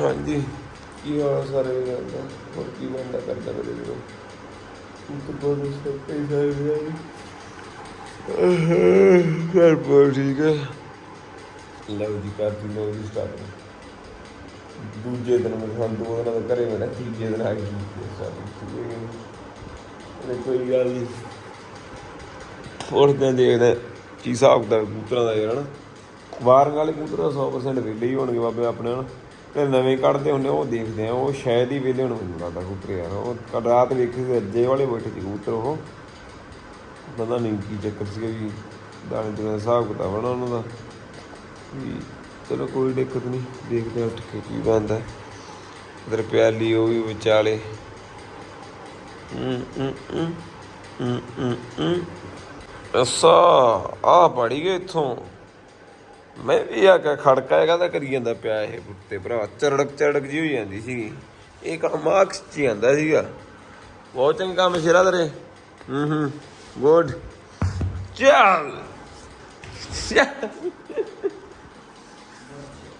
ਹਾਂਜੀ ਕੀ ਹਾਲ ਸਾਰੇ ਵੀਰਾਂ ਦਾ? ਹੋਰ ਕੀ ਬੰਦਾ ਕਰਦਾ ਮੇਰੇ ਵੀਰੋ ਉਹ ਤਾਂ ਬਹੁਤ ਸਭ ਸਾਰੇ ਵੀਰਾਂ ਘਰ ਪਰ ਠੀਕ ਹੈ? ਲਓ ਜੀ ਕਰ ਦੀ ਲਓ ਜੀ ਸਟਾਰਟ ਦੂਜੇ ਦਿਨ ਮੈਂ ਸਾਨੂੰ ਦੋ ਦਿਨਾਂ ਦਾ ਘਰੇ ਬਣਾ ਤੀਜੇ ਦਿਨ ਆ ਗਈ ਸਾਡੀ ਕੋਈ ਗੱਲ ਨਹੀਂ। ਹੋਰ ਤਾਂ ਦੇਖਦੇ ਕੀ ਹਿਸਾਬ ਦਾ ਕਬੂਤਰਾਂ ਦਾ ਯਾਰ ਹਨਾ? ਵਾਰਨ ਵਾਲੇ ਕਬੂਤਰ ਤਾਂ 100% ਵਿਹਲੇ ਹੀ ਹੋਣਗੇ ਬਾਬੇ ਆਪਣੇ ਨਾਲ ਤੇ ਨਵੇਂ ਕੱਢਦੇ ਹੁੰਦੇ ਉਹ ਦੇਖਦੇ ਆ, ਉਹ ਸ਼ਾਇਦ ਹੀ ਵਿਹਲੇ ਹੋਣ, ਮੈਨੂੰ ਲੱਗਦਾ ਕਬੂਤਰ ਯਾਰ, ਉਹ ਰਾਤ ਵੇਖੀ ਸੀ, ਅੱਜੇ ਵਾਲੇ ਬੈਠੇ ਸੀ ਕਬੂਤਰ ਉਹ। ਪਤਾ ਨਹੀਂ ਕੀ ਚੱਕਰ ਸੀ ਵੀ ਦਾਣੇ ਦੁਣੇ ਹਿਸਾਬ ਕਿਤਾਬ ਆ ਨਾ ਉਹਨਾਂ ਦਾ, ਵੀ ਚਲੋ ਕੋਈ ਦਿੱਕਤ ਨਹੀਂ, ਦੇਖਦੇ ਉੱਠ ਕੇ ਕੀ ਬਣਦਾ। ਇਧਰ ਪਿਆਲੀ, ਉਹ ਵੀ ਵਿਚਾਲੇ। ਅਸਾ ਆ ਪੜੀ ਗਏ ਇੱਥੋਂ। ਮੈਂ ਵੀ ਆ ਕੇ ਖੜਕਾ ਹੈਗਾ ਤਾਂ ਕਰੀ ਜਾਂਦਾ ਪਿਆ ਇਹ ਕੁੱਤੇ ਭਰਾ। ਚੜਕ ਚੜਕ ਜੀ ਹੋਈ ਜਾਂਦੀ ਸੀਗੀ। ਇਹ ਕੰਮ ਮਾਰਕਸ ਚ ਆਂਦਾ ਸੀਗਾ। ਬਹੁਤ ਚੰਗਾ ਮਸ਼ੀਰਾ ਤੇਰੇ। ਹੂੰ ਹੂੰ। ਗੁੱਡ ਚੱਲ।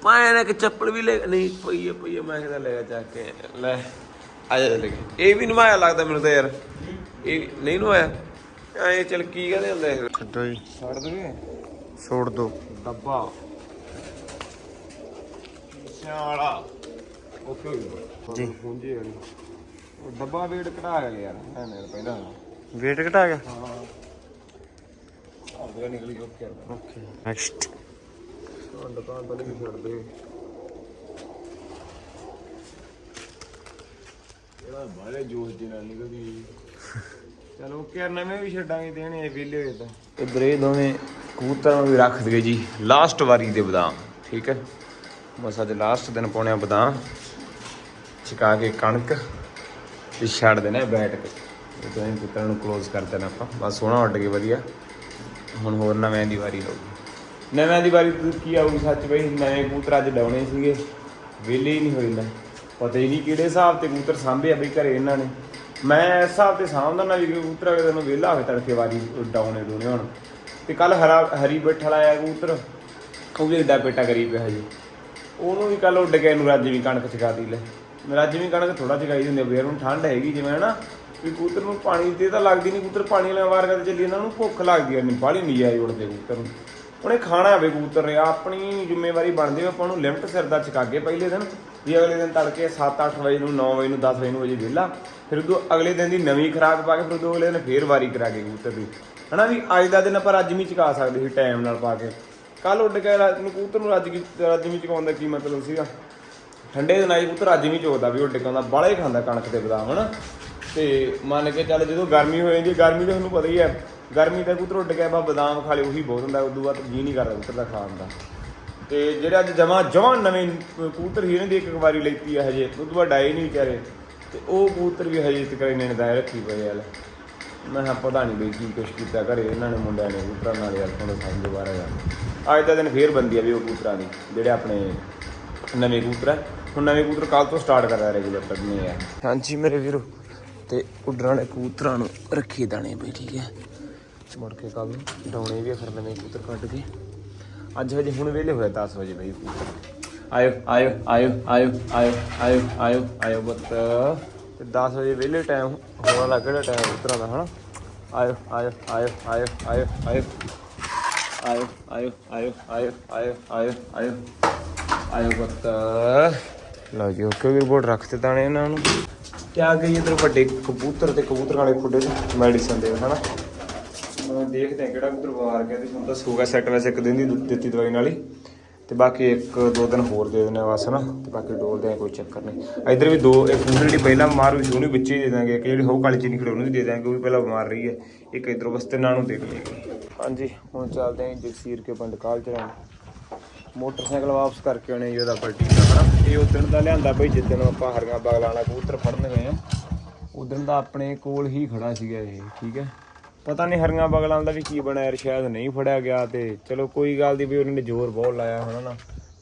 ਮੈਂ ਨਾ ਕਿ ਚੱਪਲ ਵੀ ਲੈ ਨਹੀਂ ਪਈ ਹੈ ਪਈ ਹੈ। ਮੈਂ ਕਿਹਦਾ ਲੈ ਜਾ ਚੱਕ ਕੇ ਲੈ। ਆ ਜਾ ਲੈ ਇਹ ਵੀ ਨਵਾਇਆ ਲੱਗਦਾ ਮੈਨੂੰ ਤਾਂ ਯਾਰ। ਇਹ ਨਹੀਂ ਨਵਾਇਆ ਐ ਚਲ ਕੀ ਕਹਿੰਦੇ ਹੁੰਦੇ? ਇਹ? ਛੱਡੋ ਜੀ। ਛੱਡ ਦੂਗੇ। ਛੋੜ ਦੋ। ਡੱਬਾ। ਸਿਆਲਾ ਓਕੇ ਹੋ ਗਿਆ ਜੀ। ਪੁੰਜੀ ਵਾਲੀ। ਉਹ ਡੱਬਾ ਵੇਟ ਕਢਾ ਗਿਆ ਯਾਰ ਐ ਮੇਰੇ ਪਹਿਲਾਂ। ਵੇਟ ਘਟਾ ਗਿਆ? ਹਾਂ। ਆ ਗਿਆ ਨਿਕਲ ਗਿਆ ਓਕੇ ਓਕੇ ਨੈਕਸਟ ਹੁਣ ਦੁਕਾਨ ਤੋਂ ਵੀ ਛੱਡ ਦੇ ਇਹਦਾ ਬਾਹਲੇ ਜੋਸ਼ ਦੇ ਨਾਲ ਨਿਕਲਦੀ ਚਲੋ ਓਕੇ ਨਵੇਂ ਵੀ ਛੱਡਾਂਗੇ ਦੇਣੇ ਵਿਹਲੇ ਹੋਏ ਤਾਂ। ਇਹ ਦੋਵੇਂ ਕਬੂਤਰ ਨੂੰ ਵੀ ਰੱਖ ਦਈਏ ਜੀ ਲਾਸਟ ਵਾਰੀ ਦੇ ਬਦਾਮ, ਠੀਕ ਹੈ? ਬਸ ਅੱਜ ਲਾਸਟ ਦਿਨ ਪਾਉਣੇ ਆ ਬਦਾਮ। ਚਿਕਾ ਕੇ ਕਣਕ ਤੇ ਛੱਡ ਦੇਣਾ ਬੈਠ ਕੇ। ਇਹ ਦੋਵੇਂ ਕਬੂਤਰਾਂ ਨੂੰ ਕਲੋਜ਼ ਕਰ ਦੇਣਾ ਆਪਾਂ। ਬਸ ਸੋਹਣਾ ਉੱਡ ਕੇ ਵਧੀਆ। ਹੁਣ ਹੋਰ ਨਵੇਂ ਦੀ ਵਾਰੀ ਹੋਊਗੀ। ਨਵੇਂ ਦੀ ਵਾਰੀ ਤੇ ਕੀ ਆਊਗੀ ਸੱਚ ਬਈ? ਨਵੇਂ ਕਬੂਤਰ ਅੱਜ ਡਾਉਣੇ ਸੀਗੇ। ਵਿਹਲੇ ਹੀ ਨਹੀਂ ਹੋਏ ਲੈ ਪਤਾ ਹੀ ਨਹੀਂ ਕਿਹੜੇ ਹਿਸਾਬ ਤੇ ਕਬੂਤਰ ਸਾਂਭੇ ਆ ਬਈ ਘਰੇ ਇਹਨਾਂ ਨੇ। ਮੈਂ ਇਸ ਹਿਸਾਬ ਤੇ ਸਾਂਭਦਾ ਨਾ ਵੀ ਕਬੂਤਰ ਅਗਲੇ ਦਿਨ ਵਿਹਲਾ ਹੋਵੇ ਤੜਕੇ ਵਾਰੀ ਡਾਉਣੇ ਦੋਨੇ ਹੁਣ। ਤੇ ਕੱਲ ਹਰਾ ਹਰੀ ਬੈਠਾ ਲਾਇਆ ਕਬੂਤਰ। ਉਹ ਵੀ ਏਡਾ ਪੇਟਾ ਕਰੀ ਪਿਆ ਹਜੇ। ਉਹਨੂੰ ਵੀ ਕੱਲ ਉੱਡ ਕੇ ਨੂੰ ਰੱਜ ਵੀ ਕਣਕ ਚਕਾ ਦੀ ਲੈ। ਰੱਜ ਵੀ ਕਣਕ ਥੋੜਾ ਚਕਾਈ ਦਿੰਦੇ ਫੇਰ ਹੁਣ ਠੰਡ ਹੈਗੀ ਜਿਵੇਂ ਹਨਾ। ਵੀ ਕਬੂਤਰ ਨੂੰ ਪਾਣੀ ਤੇ ਤਾਂ ਲੱਗਦੀ ਨਹੀਂ, ਕਬੂਤਰ ਪਾਣੀ ਵਾਲਾ ਵਾਰ ਕਰਦੇ ਚੱਲੀ ਇਹਨਾਂ ਨੂੰ ਭੁੱਖ ਲੱਗਦੀ ਐ ਨਹੀਂ ਬਾਹਲੀ ਨਹੀਂ ਆਈ ਉੜਦੇ ਕਬੂਤਰ ਨੂੰ। ਉਹਨੇ ਖਾਣਾ ਹੋਵੇ ਕਬੂਤਰ ਨੇ, ਆਪਣੀ ਜ਼ਿੰਮੇਵਾਰੀ ਬਣਦੀ ਹੈ ਆਪਾਂ ਨੂੰ ਲਿਮਟ ਸਿਰ ਦਾ ਚਕਾਗੇ ਪਹਿਲੇ ਦਿਨ ਵੀ ਅਗਲੇ ਦਿਨ ਤੜਕੇ 7-8 ਵਜੇ ਨੂੰ 9 ਵਜੇ ਨੂੰ 10 ਵਜੇ ਨੂੰ ਵਜੇ ਵਿਹਲਾ। ਫਿਰ ਉਦੋਂ ਅਗਲੇ ਦਿਨ ਦੀ ਨਵੀਂ ਖੁਰਾਕ ਪਾ ਕੇ, ਫਿਰ ਉਦੋਂ ਅਗਲੇ ਦਿਨ ਫੇਰ ਵਾਰੀ ਕਰਾ ਕੇ ਕਬੂਤਰ ਦੀ। ਹਨਾ ਵੀ ਅੱਜ ਦਾ ਦਿਨ ਆਪਾਂ ਅੱਜ ਵੀ ਚਕਾ ਸਕਦੇ ਸੀ ਟਾਈਮ ਨਾਲ ਪਾ ਕੇ। ਕੱਲ ਉੱਡ ਕੇ ਰਾਤ ਨੂੰ ਕਬੂਤਰ ਨੂੰ ਅੱਜ ਕੀ ਅੱਜ ਵੀ ਚਕਾਉਣ ਦਾ ਕੀ ਮਤਲਬ ਸੀਗਾ? ਠੰਡੇ ਦਿਨ ਆਈ ਪੁੱਤਰ ਅੱਜ ਵੀ ਚੋਦਾ ਵੀ ਉੱਡ ਕੇ ਆਉਂਦਾ ਬਾਲਾ ਹੀ ਖਾਂਦਾ ਕਣਕ ਦੇ ਬਦਾਮ, ਹਨਾ? ਤੇ ਮੰਨ ਕੇ ਚੱਲ ਜਦੋਂ ਗਰਮੀ ਹੋ ਜਾਂਦੀ ਗਰਮੀ ਤਾਂ ਤੁਹਾਨੂੰ ਪਤਾ ਹੀ ਹੈ, ਗਰਮੀ ਦਾ ਕਬੂਤਰ ਉੱਡ ਗਿਆ ਬਾ ਬਦਾਮ ਖਾ ਲੇ ਉਹੀ ਬਹੁਤ ਹੁੰਦਾ, ਉਦੋਂ ਬਾਅਦ ਜੀ ਨਹੀਂ ਕਰਦਾ ਕਬੂਤਰ ਦਾ ਖਾਣ ਦਾ। ਤੇ ਜਿਹੜੇ ਅੱਜ ਜਮਾ ਜਮਾ ਨਵੇਂ ਕਬੂਤਰ ਹੀ ਇਹਨਾਂ ਦੀ ਇੱਕ ਇੱਕ ਵਾਰੀ ਲੈਤੀ ਆ ਹਜੇ, ਉਦੋਂ ਬਾਅਦ ਆਏ ਨਹੀਂ ਵਿਚਾਰੇ। ਤੇ ਉਹ ਕਬੂਤਰ ਵੀ ਹਜੇ ਤੱਕ ਇਹਨੇ ਨੇ ਦਾਇ ਰੱਖੀ ਪਈ ਯਾਰ ਮੈਂ ਕਿਹਾ ਪਤਾ ਨਹੀਂ ਬਈ ਕੀ ਕੁਛ ਕੀਤਾ ਘਰੇ, ਇਹਨਾਂ ਨੇ ਮੁੰਡਿਆਂ ਨੇ ਕਬੂਤਰਾਂ ਨਾਲ ਯਾਰ ਤੁਹਾਨੂੰ ਸਮਝ ਬਾਰਾ ਯਾਰ ਅੱਜ ਦਾ ਦਿਨ ਫੇਰ ਬੰਦੀ ਆ ਵੀ ਉਹ ਕਬੂਤਰਾਂ ਦੀ, ਜਿਹੜੇ ਆਪਣੇ ਨਵੇਂ ਕਬੂਤਰ ਆ। ਹੁਣ ਨਵੇਂ ਕਬੂਤਰ ਕੱਲ ਤੋਂ ਸਟਾਰਟ ਕਰ ਰਿਹਾ ਰੈਗੂਲਰ ਕਰਨੇ ਆ ਹਾਂਜੀ ਮੇਰੇ ਵੀਰੋ, ਤੇ ਉੱਡਣ ਵਾਲੇ ਕਬੂਤਰਾਂ ਨੂੰ ਰੱਖੀ ਦਾਣੇ ਬਈ, ਠੀਕ ਹੈ? ਮੁੜ ਕੇ ਕੱਲ ਨੂੰ ਡਾਉਣੇ ਵੀ ਆ ਫਿਰ ਨਵੇਂ ਕਬੂਤਰ ਕੱਢ ਕੇ। ਅੱਜ ਹਜੇ ਹੁਣ ਵੇਲੇ ਹੋਇਆ 10 ਵਜੇ ਬਈ ਕਬੂਤਰ। ਆਇਓ ਆਇਓ ਆਇਓ ਆਇਓ ਆਇਓ ਆਇਓ ਆਇਓ ਆਇਓ ਬੱਤ ਤੇ 10 ਵਜੇ ਵੇਲੇ ਟਾਈਮ ਹੋਣ ਵਾਲਾ ਕਿਹੜਾ ਟਾਈਮ ਕਬੂਤਰਾਂ ਦਾ ਹਨਾ ਆਇਓ ਆਇਓ ਆਇਓ ਆਇਓ ਆਇਓ ਆਇਓ ਆਇਓ ਆਇਓ ਆਇਓ ਆਇਓ ਆਇਓ ਆਇਓ ਆਇਓ ਆਇਓ ਬੱਤ ਲਓ ਜੀ ਓਕੇ ਵੀ ਰਿਪੋਰਟ ਰੱਖ ਤੇ ਦਾਣੇ ਇਹਨਾਂ ਨੂੰ ਕਿਆ ਗਈ ਇਧਰ ਵੱਡੇ ਕਬੂਤਰ ਤੇ ਕਬੂਤਰ ਵਾਲੇ ਖੁੱਡੇ ਚ ਮੈਡੀਸਨ ਦੇ ਹਨਾ ਮੈਂ ਦੇਖਦੇ ਹਾਂ ਕਿਹੜਾ ਕਬੂਤਰ ਬਿਮਾਰ ਗਿਆ ਤੇ ਹੁਣ ਤਾਂ ਸੂਗਾ ਸੈੱਟ ਵੈਸੇ ਇੱਕ ਦਿਨ ਦੀ ਦੁ- ਦਿੱਤੀ ਦਵਾਈ ਨਾਲ ਹੀ ਤੇ ਬਾਕੀ ਇੱਕ ਦੋ ਦਿਨ ਹੋਰ ਦੇ ਦੇਣੇ ਬਸ ਨਾ ਤੇ ਬਾਕੀ ਡੋਲਦੇ ਆ, ਕੋਈ ਚੱਕਰ ਨਹੀਂ। ਇਧਰ ਵੀ ਦੋ, ਇੱਕ ਕਬੂਤਰ ਜਿਹੜੀ ਪਹਿਲਾਂ ਬਿਮਾਰ ਹੋਈ ਸੀ, ਉਹਨੂੰ ਵਿੱਚੇ ਹੀ ਦੇ ਦਾਂਗੇ ਇੱਕ ਜਿਹੜੀ ਹੋ ਕਾਲੀ ਚੀਨੀ ਖੜੇ ਉਹਨੂੰ ਵੀ ਦੇ ਦਾਂਗੇ ਉਹ ਵੀ ਪਹਿਲਾਂ ਬਿਮਾਰ ਰਹੀ ਹੈ। ਇੱਕ ਇਧਰੋਂ ਬਸ ਤਿੰਨਾਂ ਨੂੰ ਦੇ ਦਈਏ ਹਾਂਜੀ, ਹੁਣ ਚੱਲਦੇ ਆਂ ਜਗਸੀਰ ਕੇ ਪਿੰਡ ਕਾਲ ਚਰਾਂ ਮੋਟਰਸਾਈਕਲ ਵਾਪਸ ਕਰਕੇ ਆਉਣੇ ਜੀ, ਉਹਦਾ ਪਲਟੀ ਦਾ, ਹਨਾ? ਇਹ ਉਦਣ ਦਾ ਲਿਆਂਦਾ ਬਈ, ਜਿੱਦਣ ਆਪਾਂ ਹਰੀਆਂ ਬਗਲਾਣਾ ਕਬੂਤਰ ਫੜਨ ਗਏ ਆ। ਉਦਣ ਦਾ ਆਪਣੇ ਕੋਲ ਹੀ ਖੜਾ ਸੀਗਾ ਇਹ, ਠੀਕ ਹੈ? ਪਤਾ ਨਹੀਂ ਹਰੀਆਂ ਬਗਲਾਂ ਦਾ ਵੀ ਕੀ ਬਣਿਆ ਯਾਰ, ਸ਼ਾਇਦ ਨਹੀਂ ਫੜਿਆ ਗਿਆ ਤੇ ਚਲੋ ਕੋਈ ਗੱਲ ਦੀ ਵੀ ਉਹਨਾਂ ਨੇ ਜ਼ੋਰ ਬਹੁਤ ਲਾਇਆ ਹੋਣਾ ਨਾ।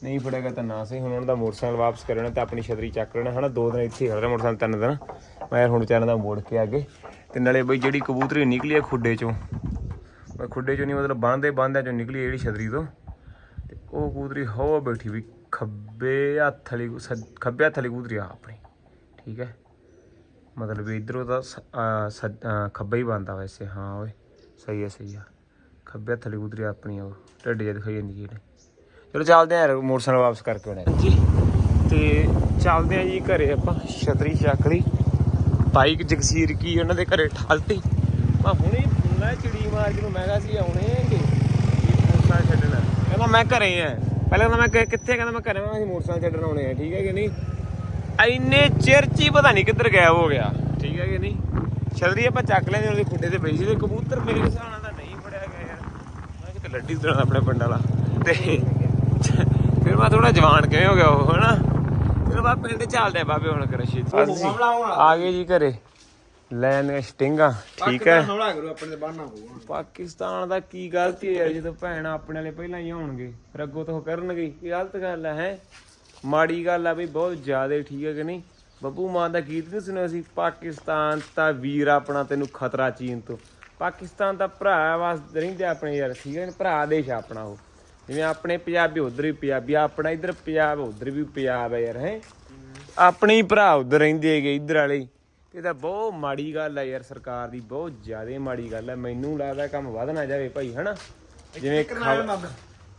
ਨਹੀਂ ਫੜਿਆ ਗਿਆ ਤਾਂ ਨਾ ਸਹੀ, ਹੁਣ ਉਹਨਾਂ ਦਾ ਮੋਟਰਸਾਈਕਲ ਵਾਪਸ ਕਰਨਾ ਤੇ ਆਪਣੀ ਛਤਰੀ ਚੱਕ ਲੈਣਾ, ਹਨਾ? ਦੋ ਦਿਨ ਇੱਥੇ ਹੀ ਮੋਟਰਸਾਈਕਲ ਤਿੰਨ ਦਿਨ। ਮੈਂ ਹੁਣ ਵਿਚਾਰਿਆਂ ਦਾ ਮੋੜ ਕੇ ਅੱਗੇ ਤੇ ਨਾਲੇ ਬਈ ਜਿਹੜੀ ਕਬੂਤਰੀ ਨਿਕਲੀ ਆ ਖੁੱਡੇ ਚੋਂ, ਮੈਂ ਖੁੱਡੇ ਚੋਂ ਨਹੀਂ, ਮਤਲਬ ਬੰਨਦੇ ਬੰਦਿਆਂ ਚੋਂ ਨਿਕਲੀ ਜਿਹੜੀ ਛਤਰੀ ਤੋਂ। ਤੇ ਉਹ ਕਬੂਤਰੀ ਹਵਾ ਬੈਠੀ ਵੀ ਖੱਬੇ ਹੱਥ ਵਾਲੀ, ਖੱਬੇ ਹੱਥ ਵਾਲੀ ਕਬੂਤਰੀ ਆ ਆਪਣੀ, ਠੀਕ ਹੈ? ਮਤਲਬ ਵੀ ਇਧਰੋਂ ਤਾਂ ਖੱਬਾ ਹੀ ਬੰਦਾ ਵੈਸੇ, ਹਾਂ ਓਏ, ਸਹੀ ਹੈ ਸਹੀ ਆ। ਖੱਬੇ ਹੱਥ ਵਾਲੀ ਕਬੂਤਰੀ ਆਪਣੀ ਆ ਉਹ, ਢੱਡ ਜਿਹਾ ਦਿਖਾਈ ਜਾਂਦੀ ਜਿਹੜੇ ਚਲੋ ਚੱਲਦੇ ਆ ਯਾਰ, ਮੋਟਰਸਾਈਕਲ ਵਾਪਸ ਕਰਕੇ ਆਉਣੇ ਜੀ ਤੇ ਚੱਲਦੇ ਆ ਜੀ ਘਰੇ ਆਪਾਂ, ਛਤਰੀ ਚੱਕ ਲਈ। ਬਾਈਕ ਜਗਸੀਰ ਕੀ ਉਹਨਾਂ ਦੇ ਘਰੇ ਠਾਲਤੀ। ਮੈਂ ਹੁਣੇ ਮੈਂ ਚਿੜੀ ਮਾਰ ਕੇ ਮੈਂ ਕਿਹਾ ਸੀ ਆਉਣੇ ਹੈਗੇ ਮੋਟਰਸਾਈਕਲ ਛੱਡਣਾ। ਕਹਿੰਦਾ ਮੈਂ ਘਰੇ ਆ। ਪਹਿਲਾਂ ਕਹਿੰਦਾ ਮੈਂ ਕਿੱਥੇ ਕਹਿੰਦਾ ਮੈਂ ਘਰੇ ਮੈਂ ਮੋਟਰਸਾਈਕਲ ਛੱਡਣ ਆਉਣੇ ਆ, ਠੀਕ ਹੈ ਕਿ ਨਹੀਂ? ਇੰਨੇ ਚਿਰ ਚ ਹੀ ਪਤਾ ਨਹੀਂ ਕਿੱਧਰ ਗਾਇਬ ਹੋ ਗਿਆ। ਠੀਕ ਹੈ ਕਿ ਨਹੀਂ? ਛਤਰੀ ਆਪਾਂ ਚੱਕ ਲੈਂਦੇ ਉਹਦੇ ਖੁੱਡੇ ਤੇ ਪਈ ਸੀ ਤੇ ਕਬੂਤਰ ਮੇਰੇ ਹਿਸਾਬ ਨਾਲ ਤਾਂ ਨਹੀਂ ਫੜਿਆ ਗਿਆ ਯਾਰ। ਮੈਂ ਕਿਤੇ ਲੱਡੀ ਤਰ੍ਹਾਂ ਆਪਣੇ ਪਿੰਡ ਵਾਲਾ। ਤੇ ਫਿਰ ਮੈਂ ਥੋੜਾ ਜਵਾਨ ਕਿਵੇਂ ਹੋ ਗਿਆ ਉਹ ਹਨਾ? ਫਿਰ ਬਾ ਪਿੰਡ ਚੱਲਦੇ ਆ ਬਾਬੇ ਹੁਣ ਕਰ ਸ਼ੀਤ। ਆ ਗਏ ਜੀ ਘਰੇ। ਲੈਣ ਸਟਿੰਗਾਂ ਠੀਕ ਹੈ? ਪਾਕਿਸਤਾਨ ਦਾ ਕੀ ਗਲਤੀ ਹੈ ਯਾਰ ਜਦੋਂ ਭੈਣ ਆਪਣੇ ਵਾਲੇ ਪਹਿਲਾਂ ਹੀ ਆਉਣਗੇ ਫਿਰ ਅੱਗੋਂ ਤੋਂ ਉਹ ਕਰਨਗੇ ਇਹ ਗਲਤ ਗੱਲ ਹੈ ਹੈਂ? ਮਾੜੀ ਗੱਲ ਆ ਬਈ ਬਹੁਤ ਜ਼ਿਆਦਾ ਠੀਕ ਹੈ ਕਿ ਨਹੀਂ? ਬੱਬੂ ਮਾਨ ਦਾ ਗੀਤ ਨਹੀਂ ਸੁਣਿਆ ਸੀ? ਪਾਕਿਸਤਾਨ ਤਾਂ ਵੀਰ ਆਪਣਾ ਤੈਨੂੰ ਖਤਰਾ ਚੀਨ ਤੋਂ। ਪਾਕਿਸਤਾਨ ਦਾ ਭਰਾ ਵਾਸ ਰਹਿੰਦੇ ਆਪਣੇ ਯਾਰ ਠੀਕ ਹੈ? ਭਰਾ ਦੇਸ਼ ਆਪਣਾ ਉਹ। ਜਿਵੇਂ ਆਪਣੇ ਪੰਜਾਬੀ ਉਧਰ ਵੀ ਪੰਜਾਬੀ ਆਪਣਾ ਇੱਧਰ ਪੰਜਾਬ ਉਧਰ ਵੀ ਪੰਜਾਬ ਹੈ ਯਾਰ ਹੈ? ਆਪਣੇ ਹੀ ਭਰਾ ਉਧਰ ਰਹਿੰਦੇ ਹੈਗੇ ਇੱਧਰ ਵਾਲੇ ਇਹ ਤਾਂ ਬਹੁਤ ਮਾੜੀ ਗੱਲ ਹੈ ਯਾਰ ਸਰਕਾਰ ਦੀ ਬਹੁਤ ਜ਼ਿਆਦਾ ਮਾੜੀ ਗੱਲ ਹੈ ਮੈਨੂੰ ਲੱਗਦਾ ਕੰਮ ਵੱਧ ਨਾ ਜਾਵੇ ਭਾਈ ਹਨਾ? ਜਿਵੇਂ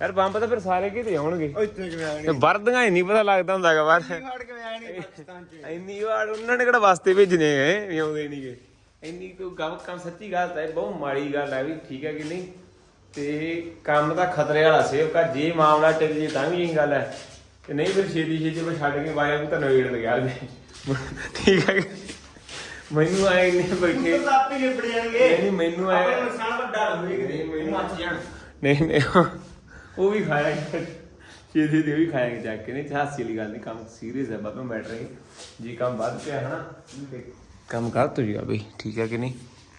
ਯਾਰ ਬੰਬ ਤਾਂ ਫਿਰ ਸਾਰੇ ਕਿਤੇ ਆਉਣਗੇ। ਇੱਥੇ ਕਿਵੇਂ ਆਣੀ ਤੇ ਵਰਦੀਆਂ ਹੀ ਨਹੀਂ ਪਤਾ ਲੱਗਦਾ ਹੁੰਦਾ ਹੈਗਾ ਬਾਹਰ। ਫਾੜ ਕਿਵੇਂ ਆਣੀ ਪਾਕਿਸਤਾਨ ਚ? ਇੰਨੀ ਵਾਰ ਉਹਨਾਂ ਨੇ ਕਿਹੜਾ ਵਾਸਤੇ ਭੇਜਨੇ ਹੈ ਵੀ ਆਉਂਦੇ ਨਹੀਂਗੇ ਇੰਨੀ ਕੋਈ ਗੱਲ ਕੰਮ ਸੱਚੀ ਗੱਲ ਤਾਂ ਇਹ ਬਹੁਤ ਮਾੜੀ ਗੱਲ ਹੈ ਵੀ ਠੀਕ ਹੈ ਕਿ ਨਹੀਂ? ਤੇ ਕੰਮ ਤਾਂ ਖਤਰੇ ਵਾਲਾ ਸੇਵਕਾ ਜੇ ਮਾਮਲਾ ਟਿਕ ਜੇ ਤਾਂ ਵੀ ਇਹ ਗੱਲ ਹੈ ਤੇ ਨਹੀਂ ਫਿਰ ਛੇਤੀ ਛੇਤੀ ਮੈਂ ਛੱਡ ਕੇ ਵਾਇਆ ਨੂੰ ਤਾਂ ਨਵੇੜ ਲਗਿਆ ਜੀ ਠੀਕ ਹੈ ਮੈਨੂੰ ਆਏ ਨਹੀਂ ਬੈਠੇ। ਆਪੇ ਨਿਬੜ ਜਾਣਗੇ। ਨਹੀਂ ਨਹੀਂ ਮੈਨੂੰ ਆਏ। ਨੁਕਸਾਨ ਵੱਡਾ ਹੋਵੇ ਨਹੀਂ, ਮੈਨੂੰ- ਮੱਚ ਜਾਣ। ਨਹੀਂ ਨਹੀਂ ਉਹ ਵੀ ਖਾਇਆ ਛੇਤੀ ਤੇ ਵੀ ਖਾਏਗਾ ਜਾ ਕੇ। ਨਹੀਂ ਹਾਸੀ ਵਾਲੀ ਗੱਲ ਨਹੀਂ, ਕੰਮ ਸੀਰੀਅਸ ਹੈ ਬਾਬਾ ਮੈਟਰ ਹੈ ਜੀ ਕੰਮ ਵੱਧ ਪਿਆ ਹਨਾ ਕੰਮ ਗਲਤ ਹੋ ਜਾਏਗਾ ਬਈ, ਠੀਕ ਹੈ ਕਿ ਨਹੀਂ?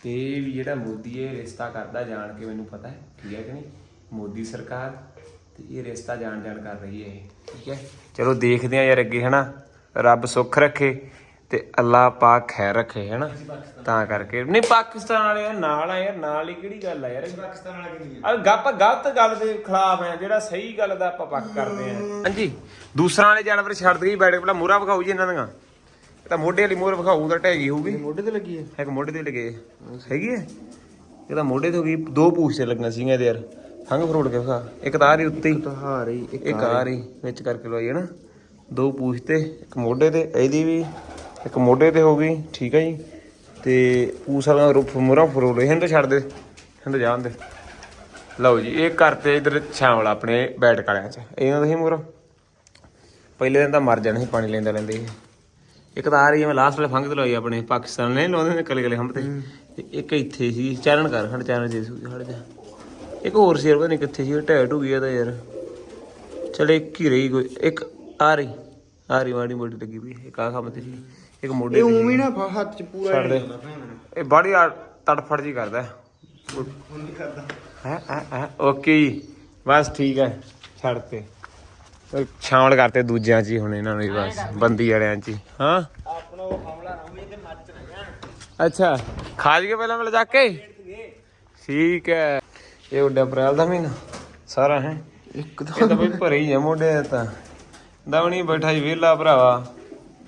ਤੇ ਵੀ ਜਿਹੜਾ ਮੋਦੀ ਇਹ ਰਿਸ਼ਤਾ ਕਰਦਾ ਜਾਣ ਕੇ ਮੈਨੂੰ ਪਤਾ ਹੈ, ਠੀਕ ਹੈ ਕਿ ਨਹੀਂ? ਮੋਦੀ ਸਰਕਾਰ ਤੇ ਇਹ ਰਿਸ਼ਤਾ ਜਾਣ ਜਾਣ ਕਰ ਰਹੀ ਹੈ ਇਹ, ਠੀਕ ਹੈ? ਚਲੋ ਦੇਖਦੇ ਆ ਯਾਰ ਅੱਗੇ, ਹਨਾ? ਰੱਬ ਸੁੱਖ ਰੱਖੇ। ਤੇ ਅੱਲਾ ਪਾਕ ਖੈਰ ਰੱਖੇ ਹਨਾ? ਤਾਂ ਕਰਕੇ। ਨਹੀਂ ਪਾਕਿਸਤਾਨ ਵਾਲੇ ਯਾਰ ਨਾਲ ਆ ਯਾਰ ਨਾਲ ਹੀ ਕਿਹੜੀ ਗੱਲ ਆ ਯਾਰ? ਪਾਕਿਸਤਾਨ ਵਾਲਾ ਕਿ ਨਹੀਂ ਆ ਗੱਪ ਗਲਤ ਗੱਲ ਦੇ ਖਿਲਾਫ ਹੈ ਜਿਹੜਾ ਸਹੀ ਗੱਲ ਦਾ ਆਪਾਂ ਪੱਕ ਕਰਦੇ ਆ। ਹਾਂਜੀ ਦੂਸਰਾਂ ਵਾਲੇ ਜਾਨਵਰ ਛੱਡ ਗਈ ਬੈਠ ਪਹਿਲਾਂ ਮੋਹਰਾ ਵਿਖਾਊ ਜੀ ਇਹਨਾਂ ਦੀਆਂ। ਇਹ ਤਾਂ ਮੋਢੇ ਵਾਲੀ ਮੋਹਰ ਵਿਖਾਊ ਤਾਂ ਗਈ ਹੋਊਗੀ। ਮੋਢੇ ਤੇ ਲੱਗੀ ਹੈ? ਇੱਕ ਮੋਢੇ ਤੇ ਲੱਗੇ ਹੈਗੀ ਹੈ ਇਹ ਤਾਂ ਮੋਢੇ ਤੇ ਹੋ ਗਈ ਦੋ ਪੂਛ ਤੇ ਲੱਗਣਾ ਸੀਗਾ ਇਹਦੇ ਯਾਰ। ਫੰਗ ਫਰੋੜ ਕੇ ਵਿਖਾ। ਇੱਕ ਤਾਂ ਆ ਰਹੀ ਉੱਤੇ ਹੀ। ਹਾਰ ਹੀ ਇੱਕ ਆ ਰਹੀ ਵਿੱਚ ਕਰਕੇ ਲਵਾਈ ਹੈ ਨਾ। ਦੋ ਪੂਛ ਤੇ ਇੱਕ ਮੋਢੇ ਤੇ ਇਹਦੀ ਵੀ। ਇੱਕ ਮੋਢੇ ਤੇ ਹੋ ਗਈ, ਠੀਕ ਹੈ ਜੀ। ਤੇ ਪੂਛ ਵਾਲਾ ਰੁੱਫ ਮੁਰਾ ਫਰੋੜ ਇਹਨੂੰ ਤਾਂ ਛੱਡ ਦੇ ਇਹਨੂੰ ਜਾਣ ਦੇ। ਲਓ ਜੀ, ਇਹ ਘਰ ਤੇ ਇਧਰ ਛਾਵਲ ਆਪਣੇ ਬੈਠ ਕਾਲਿਆਂ ਚ ਇਹਨਾਂ ਦਾ ਹੀ ਮੁਰਾ ਪਹਿਲੇ ਦਿਨ ਤਾਂ ਮਰ ਜਾਣਾ ਸੀ, ਪਾਣੀ ਲੈਂਦਾ ਲੈਂਦੇ ਇਹ। ਇੱਕ ਤਾਂ ਆ ਰਹੀ ਮੈਂ ਲਾਸਟ ਵਾਲੇ ਫੰਗ ਤੇ ਲਵਾਈ ਆਪਣੇ, ਪਾਕਿਸਤਾਨ ਨੇ ਲਾਉਂਦੇ ਨੇ ਕਲੇ ਕਲੇ ਹੰਬ ਤੇ। ਤੇ ਇੱਕ ਇੱਥੇ ਸੀ ਚਾਰਨ ਕਰ ਖੰਡ ਚਾਰਨ ਜੇ ਸੂ ਖੜ ਜਾ ਇੱਕ ਹੋਰ ਸੀ ਯਾਰ, ਪਤਾ ਨਹੀਂ ਕਿੱਥੇ ਸੀ ਟੈਟ ਹੋ ਗਿਆ ਤਾਂ ਯਾਰ। ਚਲੇ ਇੱਕ ਹੀ ਰਹੀ ਕੋਈ, ਇੱਕ ਆ ਰਹੀ ਆ ਰਹੀ ਮਾੜੀ ਮੋਟੀ ਲੱਗੀ ਵੀ ਇੱਕ ਆ ਕੰਮ ਤੇ ਸੀ। ਇੱਕ ਮੋਢੇ ਇਹ ਉਵੇਂ ਨਾ ਫ- ਹੱਥ ਚ ਪੂਰਾ ਛੱਡ ਦੇ। ਇਹ ਬਾੜੀ ਆ ਤੜਫੜ ਜੀ ਕਰਦਾ। ਹੁਣ ਨਹੀਂ ਕਰਦਾ। ਹੈ ਹੈ ਹੈ। ਓਕੇ ਜੀ। ਬਸ ਠੀਕ ਹੈ ਛੱਡ ਤੇ। ਉਹ ਛਾਵਲ ਕਰਤੇ ਦੂਜਿਆਂ ਚ ਹੀ ਹੁਣ ਇਹਨਾਂ ਨੂੰ ਵੀ ਬਸ ਬੰਦੀ ਵਾਲਿਆਂ ਚ ਹੀ। ਹਾਂ? ਆਪਣਾ ਉਹ ਹਮਲਾ ਨਾ ਹੋਵੇ ਤੇ ਮੱਚ ਨਾ ਜਾਣ। ਅੱਛਾ ਖਾ ਜਗੇ ਪਹਿਲਾਂ ਮਿਲ ਜਾ ਕੇ ਠੀਕ ਹੈ। ਇਹ ਉੱਡਾ ਅਪ੍ਰੈਲ ਦਾ ਮਹੀਨਾ ਸਾਰਾ ਹੈ। ਇੱਕ ਇਹ ਤਾਂ ਬਈ ਭਰੇ ਹੀ ਆ ਮੋਢੇ ਤਾਂ। ਦਵਣੀ ਬੈਠਾ ਜੀ ਵਿਹਲਾ ਭਰਾਵਾ।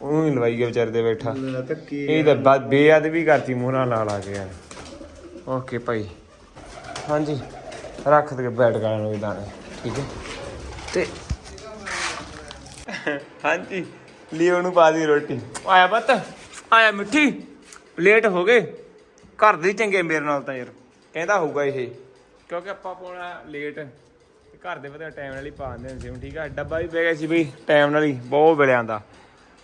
ਉਹ ਹੀ ਲਵਾਈ ਗਿਆ ਵਿਚਾਰੇ ਦੇ ਬੈਠਾ। ਧੱਕੇ ਇਹ ਤਾਂ ਬਾ- ਬੇਅਦ ਵੀ ਕਰਤੀ ਮੂਹਰਾਂ ਲਾ ਲਾ ਕੇ ਯਾਰ ਓਕੇ ਭਾਈ। ਹਾਂਜੀ ਰੱਖ ਦੇ ਬੈਠ ਗਾਲਾਂ ਨੂੰ ਦਾਣੇ ਠੀਕ ਹੈ? ਤੇ ਹਾਂਜੀ ਲਿਓ ਨੂੰ ਪਾ ਦੀ ਰੋਟੀ। ਆਇਆ ਬੱਤ ਆਇਆ ਮਿੱਠੀ। ਲੇਟ ਹੋ ਗਏ। ਘਰ ਦੇ ਹੀ ਚੰਗੇ ਮੇਰੇ ਨਾਲ ਤਾਂ ਯਾਰ। ਕਹਿੰਦਾ ਹੋਊਗਾ ਇਹ। ਕਿਉਂਕਿ ਆਪਾਂ ਪਾਉਣਾ ਲੇਟ। ਤੇ ਘਰ ਦੇ ਪਤਾ ਟਾਈਮ ਨਾਲ ਹੀ ਪਾ ਦਿੰਦੇ ਸੀ। ਹੁਣ ਠੀਕ ਆ ਡੱਬਾ ਵੀ ਪੈ ਗਿਆ ਸੀ ਬਈ ਟਾਈਮ ਨਾਲ ਹੀ। ਬਹੁਤ ਵੇਲਿਆਂ ਦਾ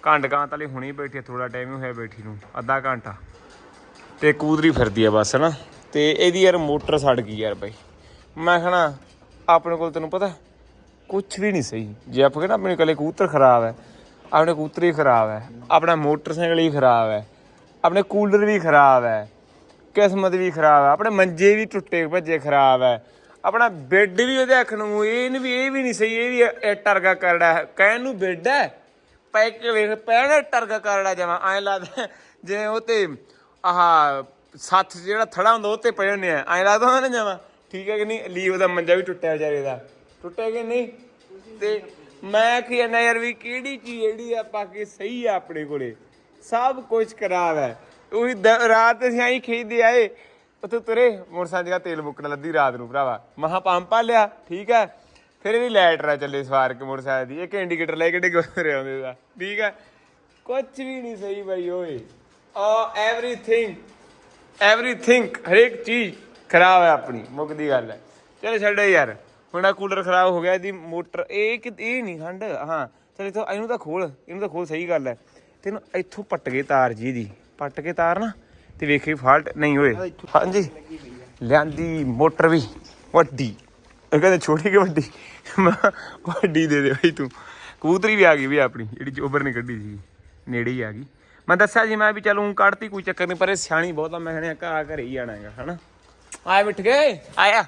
ਘੰਟ ਗਾਂਤ ਵਾਲੀ ਹੁਣੀ ਬੈਠੀ ਥੋੜਾ ਟਾਈਮ ਹੀ ਹੋਇਆ ਬੈਠੀ ਨੂੰ, ਅੱਧਾ ਘੰਟਾ। ਤੇ ਕੂਦਰੀ ਫਿਰਦੀ ਆ ਬਸ, ਹਨਾ? ਤੇ ਇਹਦੀ ਯਾਰ ਮੋਟਰ ਸੜ ਗਈ ਯਾਰ ਬਾਈ। ਮੈਂ ਕਹਣਾ ਆਪਣੇ ਕੋਲ ਤੈਨੂੰ ਪਤਾ ਕੁਝ ਵੀ ਨਹੀਂ ਸਹੀ। ਜੇ ਆਪਾਂ ਕਹਿੰਦਾ ਆਪਣੇ ਕੋਲੇ ਕੂਤਰ ਖਰਾਬ ਹੈ, ਆਪਣੇ ਕੂਤਰ ਹੀ ਖਰਾਬ ਹੈ, ਆਪਣਾ ਮੋਟਰਸਾਈਕਲ ਹੀ ਖਰਾਬ ਹੈ, ਆਪਣੇ ਕੂਲਰ ਵੀ ਖਰਾਬ ਹੈ, ਕਿਸਮਤ ਵੀ ਖਰਾਬ ਹੈ, ਆਪਣੇ ਮੰਜੇ ਵੀ ਟੁੱਟੇ ਭੱਜੇ ਖਰਾਬ ਹੈ, ਆਪਣਾ ਬੈੱਡ ਵੀ ਉਹਦੇ ਅੱਖ ਨੂੰ, ਇਹ ਨਹੀਂ ਵੀ, ਇਹ ਵੀ ਨਹੀਂ ਸਹੀ, ਇਹ ਵੀ ਇਹ ਟਰਗਾ ਕਰੜਾ ਹੈ। ਕਹਿਣ ਨੂੰ ਬੈੱਡ ਹੈ ਪੈ ਕੇ ਵੇਖ, ਪੈਣਾ ਟਰਗਾ ਕਰੜਾ ਜਮਾ, ਐਂ ਲੱਗਦਾ ਜਿਵੇਂ ਉਹ ਤੇ ਆਹ ਸੱਥ ਜਿਹੜਾ ਥੜਾ ਹੁੰਦਾ, ਉਹ ਤੇ ਪਏ ਹੁੰਦੇ ਆ, ਐਂ ਲੱਗਦਾ ਹੁੰਦਾ ਨਾ ਜਮਾ। ਠੀਕ ਹੈ ਕਿ ਨਹੀਂ? ਲੀਵ ਦਾ ਮੰਜਾ ਵੀ ਟੁੱਟਿਆ ਵਿਚਾਰੇ ਦਾ। ਟੁੱਟਿਆ ਕਿ ਨਹੀਂ? ਤੇ ਮੈਂ ਕਹਿੰਦਾ ਯਾਰ ਵੀ ਕਿਹੜੀ ਚੀਜ਼ ਜਿਹੜੀ ਆ ਪਾ ਕੇ ਸਹੀ ਆ ਆਪਣੇ ਕੋਲੇ? ਸਭ ਕੁਝ ਖਰਾਬ ਹੈ। ਉਹੀ ਦ- ਰਾਤ ਅਸੀਂ ਆਈ ਖੇਡਦੇ ਆਏ, ਉੱਥੇ ਤੁਰੇ, ਮੋਟਰਸਾਈਕਲ ਦਾ ਤੇਲ ਮੁੱਕਣ ਲੱਦੀ ਰਾਤ ਨੂੰ ਭਰਾਵਾ। ਮਹਾ ਪੰਪ ਆ ਲਿਆ, ਠੀਕ ਹੈ? ਫਿਰ ਇਹਦੀ ਲਾਈਟ ਰਾ ਚੱਲੇ ਸਵਾਰ ਕੇ ਮੋਟਰਸਾਈਕਲ ਦੀ। ਇੱਕ ਇੰਡੀਕੇਟਰ ਲੈ ਕੇ ਡਿੱਗ ਰਹੇ ਆਉਂਦੇ ਦਾ। ਠੀਕ ਹੈ ਕੁਝ ਵੀ ਨਹੀਂ ਸਹੀ ਬਾਈ ਓਏ। ਆ ਐਵਰੀਥਿੰਗ ਐਵਰੀਥਿੰਗ ਹਰੇਕ ਚੀਜ਼ ਖਰਾਬ ਹੈ ਆਪਣੀ ਮੁੱਕਦੀ ਗੱਲ ਹੈ ਚਲ ਛੱਡੋ ਯਾਰ ਹੁਣ ਆ ਕੂਲਰ ਖਰਾਬ ਹੋ ਗਿਆ ਇਹਦੀ ਮੋਟਰ ਇਹ ਕਿ ਇਹ ਨਹੀਂ ਖੰਡ ਹਾਂ। ਚਲ ਇਥੋਂ ਇਹਨੂੰ ਤਾਂ ਖੋਲ ਇਹਨੂੰ ਤਾਂ ਖੋਲ ਸਹੀ ਗੱਲ ਹੈ ਤੈਨੂੰ ਇੱਥੋਂ ਪੱਟ ਗਏ ਤਾਰ ਜੀ ਦੀ। ਪੱਟ ਕੇ ਤਾਰ ਨਾ ਤੇ ਵੇਖੀ ਫਾਲਟ ਨਹੀਂ ਹੋਏ। ਹਾਂਜੀ। ਲਿਆਂਦੀ ਮੋਟਰ ਵੀ ਵੱਡੀ। ਇਹ ਕਹਿੰਦੇ ਛੋਟੀ ਕਿ ਵੱਡੀ? ਮੈਂ ਕਿਹਾ ਵੱਡੀ ਦੇ ਦੇ ਬਈ ਤੂੰ। ਕਬੂਤਰੀ ਵੀ ਆ ਗਈ ਵੀ ਆਪਣੀ ਜਿਹੜੀ ਜੋਬਰ ਨੇ ਕੱਢੀ ਸੀ ਨੇੜੇ ਹੀ ਆ ਗਈ। ਮੈਂ ਦੱਸਿਆ ਜੀ ਮੈਂ ਵੀ ਚਲੂੰ ਕੱਢਤੀ ਕੋਈ ਚੱਕਰ ਨਹੀਂ ਪਰ ਇਹ ਸਿਆਣੀ ਬਹੁਤ ਆ ਮੈਂ ਕਹਿੰਦਾ ਘਾ ਘਰੇ ਹੀ ਆਣਾ ਹੈਗਾ ਹਨਾ। ਆਇਆ ਮਿੱਠ ਗਏ? ਆਇਆ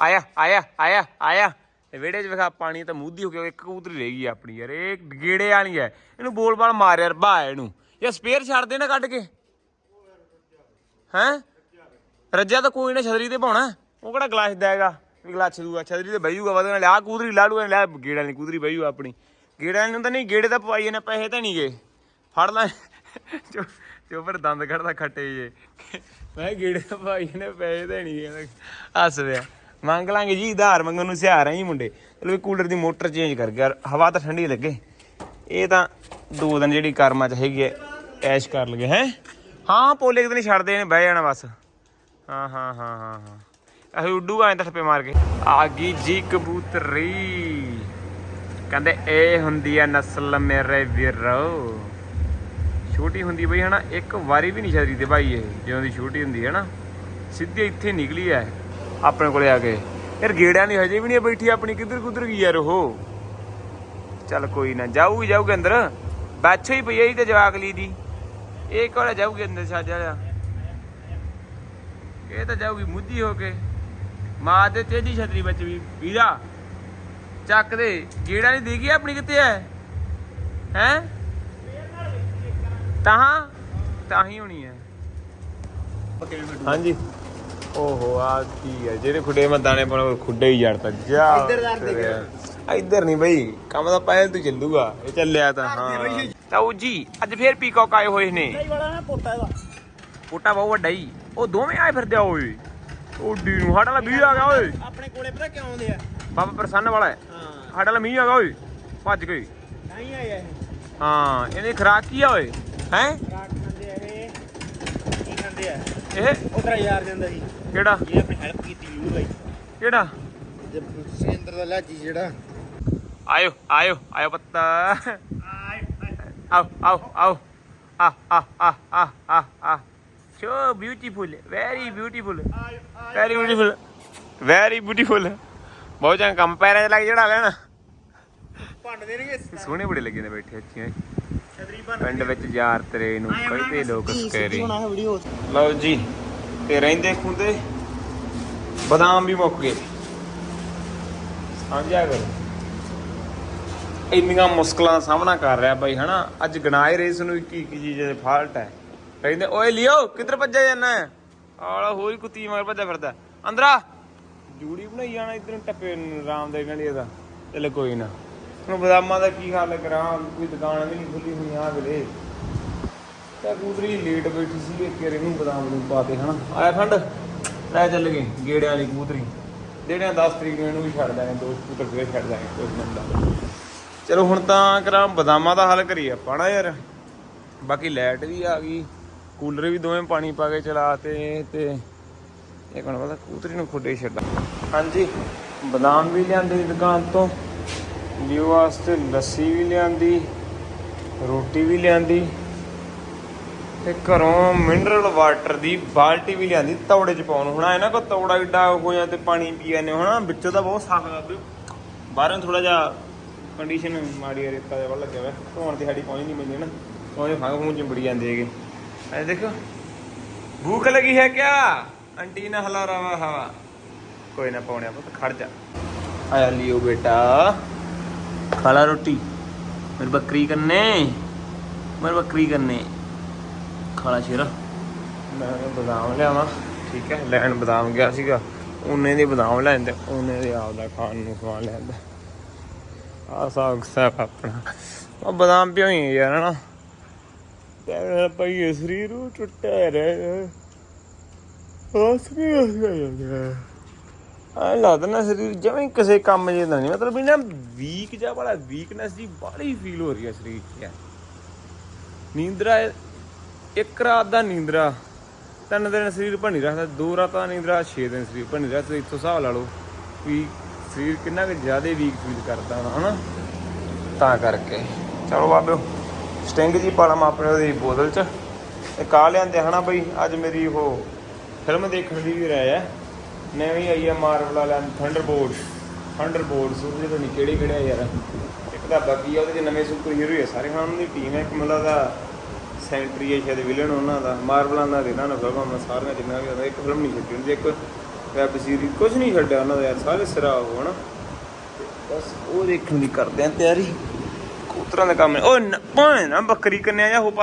ਆਇਆ ਆਇਆ ਆਇਆ ਆਇਆ। ਤੇ ਵਿਹੜੇ 'ਚ ਵਿਖਾ ਪਾਣੀ ਤਾਂ ਮੂਧੀ ਹੋ ਗਿਆ ਇੱਕ ਕਬੂਤਰੀ ਰਹਿ ਗਈ ਆਪਣੀ ਯਾਰ ਇਹ ਗੇੜੇ ਵਾਲੀ ਐ ਇਹਨੂੰ ਬੋਲ ਬਾਲ ਮਾਰ ਯਾਰ ਬਾ ਇਹਨੂੰ। ਯਾ ਸਪੇਅਰ ਛੱਡ ਦੇ ਨਾ ਕੱਢ ਕੇ। ਹੈਂ? ਰੱਜਿਆ ਤਾਂ ਕੋਈ ਨਾ ਛਤਰੀ ਤੇ ਪਾਉਣਾ ਉਹ ਕਿਹੜਾ ਗਲਾਸ ਦੇਗਾ ਵੀ ਗਲਾਸ ਦੂਗਾ ਛਤਰੀ ਤੇ ਬਈੂਗਾ ਵਧੇ ਨਾਲ। ਆ ਕੂਦਰੀ ਲਾੜੂ ਲੈ ਗੇੜਾ ਨਹੀਂ ਕੂਦਰੀ ਬਈੂ ਆਪਣੀ। ਗੇੜਾ ਨੂੰ ਤਾਂ ਨਹੀਂ, ਗੇੜੇ ਤਾਂ ਪਵਾਈਏ ਨੇ ਪੈਸੇ ਤਾਂ ਨਹੀਂ ਗਏ ਫੜ ਲੈ। ਚੋ- ਚੋਬਰ ਦੰਦ ਕੱਢਦਾ, ਖੱਟੇ ਜੇ ਮੈਂ ਗੇੜੇ ਤਾਂ ਨੇ ਪੈਸੇ ਤਾਂ ਨਹੀਂ ਗਏ ਹੱਸ ਪਿਆ। ਮੰਗ ਲਾਂਗੇ ਜੀ, ਉਧਾਰ ਮੰਗਣ ਨੂੰ ਸਿਆਰ ਹੀ ਮੁੰਡੇ। ਚਲੋ ਵੀ ਕੂਲਰ ਦੀ ਮੋਟਰ ਚੇਂਜ ਕਰ ਗਿਆ, ਹਵਾ ਤਾਂ ਠੰਡੀ ਲੱਗੇ। ਇਹ ਤਾਂ ਦੋ ਦਿਨ ਜਿਹੜੀ ਕਰਮਾਂ ਚ ਹੈਗੀ ਐ, ਐਸ਼ ਕਰ ਲਗੇ, ਹੈ? ਹਾਂ, ਪੋਲੇ ਇੱਕ ਦਿਨ ਹੀ ਛੱਡਦੇ ਨੇ ਬਹਿ ਜਾਣਾ ਬਸ। ਹਾਂ ਹਾਂ ਹਾਂ ਹਾਂ ਹਾਂ। ਅਸੀਂ ਉੱਡੂਗਾ ਐਂ ਤਾਂ ਠੱਪੇ ਮਾਰ ਕੇ। ਆ ਗਈ ਜੀ ਕਬੂਤਰੀ। ਕਹਿੰਦੇ ਇਹ ਹੁੰਦੀ ਆ ਨਸਲ ਮੇਰੇ ਵੀਰੋ। ਛੋਟੀ ਹੁੰਦੀ ਬਈ ਹਨਾ, ਇੱਕ ਵਾਰੀ ਵੀ ਨਹੀਂ ਛੱਡਦੀ ਤੇ ਭਾਈ ਇਹ, ਜਦੋਂ ਦੀ ਛੋਟੀ ਹੁੰਦੀ ਹੈ ਨਾ। ਸਿੱਧੀ ਇੱਥੇ ਨਿਕਲੀ ਐ, ਆਪਣੇ ਕੋਲੇ ਆ ਕੇ। ਯਾਰ ਗੇੜਿਆਂ ਦੀ ਹਜੇ ਵੀ ਨਹੀਂ ਬੈਠੀ ਆਪਣੀ ਕਿੱਧਰ ਕੁੱਧਰ ਗਈ ਯਾਰ ਉਹ? ਚੱਲ ਕੋਈ ਨਾ, ਜਾਊਗੀ ਜਾਊਗੀ ਅੰਦਰ। ਬੈਠੇ ਹੀ ਪਈ ਐ ਤੇ ਜਵਾਕ ਲਈ ਦੀ। ਇਹ ਕੋਲੇ ਜਾਊਗੀ ਅੰਦਰ ਛੱਜ ਇਹ ਤਾਂ ਜਾਊਗੀ ਮੁੱਦੀ ਹੋ ਕੇ। ਮਾਂ ਦੇ ਤੇਜੀ ਛਤਰੀ ਵਿੱਚ ਵੀ। ਵੀਰਾ ਚੱਕ ਦੇ। ਗੇੜਾ ਨਹੀਂ ਦੇਗੀ ਆਪਣੀ ਕਿੱਥੇ ਐ? ਹੈ? ਤਾਂ ਤਾਂ ਹੀ ਹੋਣੀ ਹੈ ਹਾਂਜੀ। ਓਹੋ ਆ ਕੀ ਹੈ ਜਿਹੜੇ ਖੁੱਡੇ ਮੈਂ ਦਾਣੇ ਪਾਉਣ ਖੁੱਡੇ ਹੀ ਜੜ ਤੱਕ। ਜਾ ਇੱਧਰ ਦੇ। ਨਹੀਂ ਬਈ। ਕੰਮ ਤਾਂ ਪਹਿਲ ਤੋਂ ਚੱਲੂਗਾ। ਇਹ ਚੱਲਿਆ ਤਾਂ ਹਾਂ। ਤਾਊ ਜੀ ਅੱਜ ਫੇਰ ਪੀਕੌਕ ਆਏ ਹੋਏ ਨੇ। ਕੋਟਾ ਬਹੁਤ ਵੱਡਾ ਹੀ ਉਹ ਦੋਵੇਂ ਆਏ ਫਿਰਦੇ ਆ ਓਏ। ਓਡੀ ਨੂੰ ਸਾਡਾ ਵਾਲਾ ਵੀਰ ਆ ਗਿਆ ਓਏ। ਆਪਣੇ ਕੋਲੇ ਪਤਾ ਕਿਉਂ ਆਉਂਦੇ ਆ? ਬਾਬਾ ਪ੍ਰਸੰਨ ਵਾਲਾ ਹੈ। ਹਾਂ। ਸਾਡਾ ਵਾਲਾ ਮੀਂਹ ਆ ਗਿਆ ਓਏ। ਭੱਜ ਗਈ ਨਹੀਂ ਆਇਆ ਇਹ। ਹਾਂ ਇਹਦੀ ਖਰਾਕ ਕੀ ਆ ਓਏ? ਹੈ? ਰਾਤ ਖਾਂਦੇ ਆ ਇਹ। ਕੀ ਖਾਂਦੇ ਆ? ਇਹ? ਉਧਰ ਯਾਰ ਜਾਂਦਾ ਸੀ। ਕਿਹੜਾ? ਇਹ ਆਪਣੀ ਹੈਲਪ ਕੀਤੀ ਯੂ ਬਾਈ ਕਿਹੜਾ? ਜੇ ਸਿੰਦਰ ਦਾ ਲਾਜੀ ਜਿਹੜਾ। ਆਇਓ ਆਇਓ ਆਇਓ ਪੱਤਾ। ਆਓ ਆਓ ਆਓ। ਆ ਆ ਆ ਆ ਆ ਆ। So beautiful very beautiful very beautiful very beautiful ਬਹੁਤ ਚੰਗਾ ਕੰਮ ਪੈਰਾਂ 'ਚ ਲੱਗ ਜਿਹੜਾ ਲੈਣਾ। ਭੰਡ ਦੇਣਗੇ ਸੋਹਣੇ ਬੜੇ ਲੱਗੇ ਨੇ ਬੈਠੇ ਅੱਛੀਆਂ ਪਿੰਡ ਵਿੱਚ ਯਾਰ ਤੇਰੇ ਨੂੰ ਕਹਿੰਦੇ ਲੋਕ ਸਕੈਰੀ ਲਓ ਜੀ ਤੇ ਰਹਿੰਦੇ ਖੁੰਦੇ ਬਦਾਮ ਵੀ ਮੁੱਕ ਗਏ। ਸਮਝਿਆ ਕਰੋ। ਇੰਨੀਆਂ ਮੁਸ਼ਕਲਾਂ ਸਾਹਮਣਾ ਕਰ ਰਿਹਾ ਬਾਈ ਹਨਾ? ਅੱਜ ਗਨਾਏ ਰੇਸ ਨੂੰ ਕੀ ਕੀ ਚੀਜ਼ ਦੇ ਫਾਲਟ ਹੈ। ਕਹਿੰਦੇ, ਓਏ ਲਿਓ, ਕਿੱਧਰ ਭੱਜਿਆ ਜਾਂਦਾ ਆਲਾ ਹੋਈ ਕੁੱਤੀ ਮਗਰ ਭੱਜਿਆ ਫਿਰਦਾ। ਅੰਦਰਾ। ਜੂੜੀ ਬਣਾਈ ਜਾਣਾ ਇਧਰ ਟੱਪੇ ਨੂੰ ਦੇ ਗੰਢੀ ਦਾ। ਚੱਲ ਕੋਈ ਨਾ। ਹੁਣ ਬਦਾਮਾਂ ਦਾ ਕੀ ਹਾਲ ਕਰਾਂ? ਕੋਈ ਦੁਕਾਨ ਵੀ ਨਹੀਂ ਖੁੱਲੀ ਹੋਈ ਆ ਵੇਲੇ। ਤਾਂ ਕੂਦਰੀ ਲੇਟ ਬੈਠੀ ਸੀ ਕਿ ਇਹਨੂੰ ਬਦਾਮ ਨੂੰ ਪਾਤੇ ਹਨਾ। ਆਇਆ ਖੰਡ? ਲੈ ਚੱਲ ਗਏ, ਗੇੜਿਆਂ ਵਾਲੀ ਕੂਦਰੀ ਜਿਹੜਿਆਂ 10 ਤਰੀਕ ਨੂੰ ਵੀ ਛੱਡ ਦਾਂਗੇ, ਦੋ ਸਕੂਟਰ ਫੇਰ ਛੱਡ ਦਾਂਗੇ ਕੁਝ ਮਿੰਟਾਂ ਚਲੋ ਹੁਣ ਤਾਂ ਕਰਾਂ, ਬਦਾਮਾਂ ਦਾ ਹੱਲ ਕਰੀਏ ਆਪਾਂ ਨਾ ਯਾਰ। ਬਾਕੀ ਲਾਈਟ ਵੀ ਆ ਗਈ। ਕੂਲਰ ਵੀ ਦੋਵੇਂ ਪਾਣੀ ਪਾ ਕੇ ਚਲਾਤੇ ਤੇ ਇਹ ਕੋਣ ਪਤਾ ਕੂਤਰੀ ਨੂੰ ਖੁੱਡੇ ਛੱਡਾਂ। ਹਾਂਜੀ, ਬਦਾਮ ਵੀ ਲਿਆਂਦੇ ਦੁਕਾਨ ਤੋਂ। ਲਿਓ ਵਾਸਤੇ ਲੱਸੀ ਵੀ ਲਿਆਂਦੀ, ਰੋਟੀ ਵੀ ਲਿਆਂਦੀ ਤੇ ਘਰੋਂ ਮਿਨਰਲ ਵਾਟਰ ਦੀ ਬਾਲਟੀ ਵੀ ਲਿਆਂਦੀ, ਤੌੜੇ ਚ ਪਾਉਣ ਹੁਣ ਐ ਨਾ ਕੋ ਤੌੜਾ ਏਡਾ ਹੋ ਜਾਂ ਤੇ ਪਾਣੀ ਪੀ ਜਾਂਦੇ ਹੋ। ਹਨਾ ਵਿੱਚੋਂ ਤਾਂ ਬਹੁਤ ਸਾਫ਼ ਆ ਬਾਹਰੋਂ ਥੋੜਾ ਜਿਹਾ ਕੰਡੀਸ਼ਨ ਮਾੜੀ ਰੇਤਾ ਦੇ ਵੱਲ ਲੱਗਿਆ ਹੋਇਆ। ਧੋਣ ਤੇ ਸਾਡੀ ਪਹੁੰਚ ਨਹੀਂ ਮਿਲਦੀ ਨਾ। ਉਹਦੇ ਫੰਗ ਫੂੰਗ ਚਿੰਬੜੀ ਜਾਂਦੇ ਹੈਗੇ। ਐ ਦੇਖੋ। ਭੂਖ ਲਗੀ ਹੈ ਕਿਆ? ਆਂਟੀ ਨਾ ਹਲਾ ਰਹਾ ਹਵਾ ਕੋਈ ਨਾ ਪਾਉਣਿਆ ਪੁੱਤ, ਖੜ ਜਾ। ਆਇਆ ਲਿਓ ਬੇਟਾ। ਖਾਲਾ ਰੋਟੀ। ਮੇਰੀ ਬੱਕਰੀ ਕੰਨੇ। ਮੇਰੀ ਬੱਕਰੀ ਕੰਨੇ। ਖਾਲਾ ਸ਼ੇਰਾ। ਮੈਂ ਕਿਹਾ ਬਦਾਮ ਲਿਆਵਾਂ। ਠੀਕ ਹੈ, ਲੈਣ ਬਦਾਮ ਗਿਆ ਸੀਗਾ। ਉਹਨੇ ਦੇ ਬਦਾਮ ਲੈਣ ਤੇ ਉਹਨੇ ਦੇ ਆਪ ਦਾ ਖਾਣ ਨੂੰ ਸਮਾਨ ਲੈਂਦਾ। ਆ ਸਾਗ ਸਾਗ ਆਪਣਾ। ਆ ਬਦਾਮ ਪਿਓਈ ਯਾਰ, ਹਨਾ। ਤੇ ਪਈ ਸਰੀਰ ਉਹ ਟੁੱਟਿਆ ਰਹਿ ਹੱਸ ਕੇ ਹੱਸ ਗਿਆ ਆ ਲੱਗਦਾ ਨਾ ਸਰੀਰ ਜਿਵੇਂ ਕਿਸੇ ਕੰਮ ਜੇ ਨਹੀਂ। ਮਤਲਬ ਵੀ ਵੀਕ ਜਿਹਾ ਵਾਲਾ ਵੀਕਨੈਸ ਦੀ ਬਾਹਲੀ ਫੀਲ ਹੋ ਰਹੀ ਹੈ ਸਰੀਰ 'ਚ ਨੀਂਦਰਾ ਇੱਕ ਰਾਤ ਦਾ ਨੀਂਦਰਾ। ਤਿੰਨ ਦਿਨ ਸਰੀਰ ਭੰਨੀ ਰੱਖਦਾ ਦੋ ਰਾਤਾਂ ਨੀਂਦਰਾ 6 ਦਿਨ ਸਰੀਰ ਭੰਨੀ ਰੱਖਦਾ ਤੁਸੀਂ ਇੱਥੋਂ ਹਿਸਾਬ ਲਾ ਲਓ ਵੀ ਸਰੀਰ ਕਿੰਨਾ ਕੁ ਜ਼ਿਆਦਾ ਵੀਕ ਫੀਲ ਕਰਦਾ ਹੋਣਾ, ਹਨਾ? ਤਾਂ ਕਰਕੇ। ਚਲੋ ਬਾਬਿਓ ਸਟਿੰਗ ਜੀ ਪਾਲਾ ਮੈਂ ਆਪਣੇ ਉਹਦੀ ਬੋਤਲ 'ਚ। ਇੱਕ ਆ ਲਿਆਂਦੇ ਹਨਾ ਬਈ? ਅੱਜ ਮੇਰੀ ਉਹ ਫਿਲਮ ਦੇਖਣ ਦੀ ਵੀ ਰਾਇ ਹੈ ਨਵੀਂ ਆਈ ਆ ਮਾਰਵਲ ਵਾਲਿਆਂ ਦੀ ਥੰਡਰਬੋਲਟ ਥੰਡਰਬੋਲਟਸ ਤੋਂ ਨਹੀਂ ਕਿਹੜੇ ਕਿਹੜੇ ਆ ਯਾਰ? ਇੱਕ ਤਾਂ ਬਾਕੀ ਆ, ਉਹਦੇ 'ਚ ਨਵੇਂ ਸੁਪਰ ਹੀਰੋ ਹੈ ਸਾਰੇ। ਹਾਂ ਉਹਨਾਂ ਦੀ ਟੀਮ ਹੈ ਇੱਕ ਮਤਲਬ ਦਾ ਸੈਂਟਰੀ ਹੈ ਸ਼ਾਇਦ ਵਿਲਨ ਉਹਨਾਂ ਦਾ। ਮਾਰਵਲਾਂ ਦਾ ਦੇਣਾ ਨਾ ਫਿਲਮਾਂ ਮੈਂ ਸਾਰੀਆਂ ਜਿੰਨਾ ਵੀ ਹੁੰਦਾ, ਇੱਕ ਫਿਲਮ ਨਹੀਂ ਛੱਡੀ ਹੁੰਦੀ, ਇੱਕ ਵੈਬ ਸੀਰੀਜ਼ ਕੁਝ ਨਹੀਂ ਛੱਡਿਆ ਉਹਨਾਂ ਦਾ ਯਾਰ, ਸਾਰੇ ਸਿਰਾ ਉਹ, ਹਨਾ? ਬਸ ਉਹ ਦੇਖਣ ਦੀ ਕਰਦੇ ਆ ਤਿਆਰੀ। ਕਬੂਤਰਾਂ ਦਾ ਕੰਮ ਹੈ। ਉਹ ਭਾਂ ਨਾ ਬੱਕਰੀ ਕੰਨਿਆ ਜਾਂ ਉਹ ਪਾਸੇ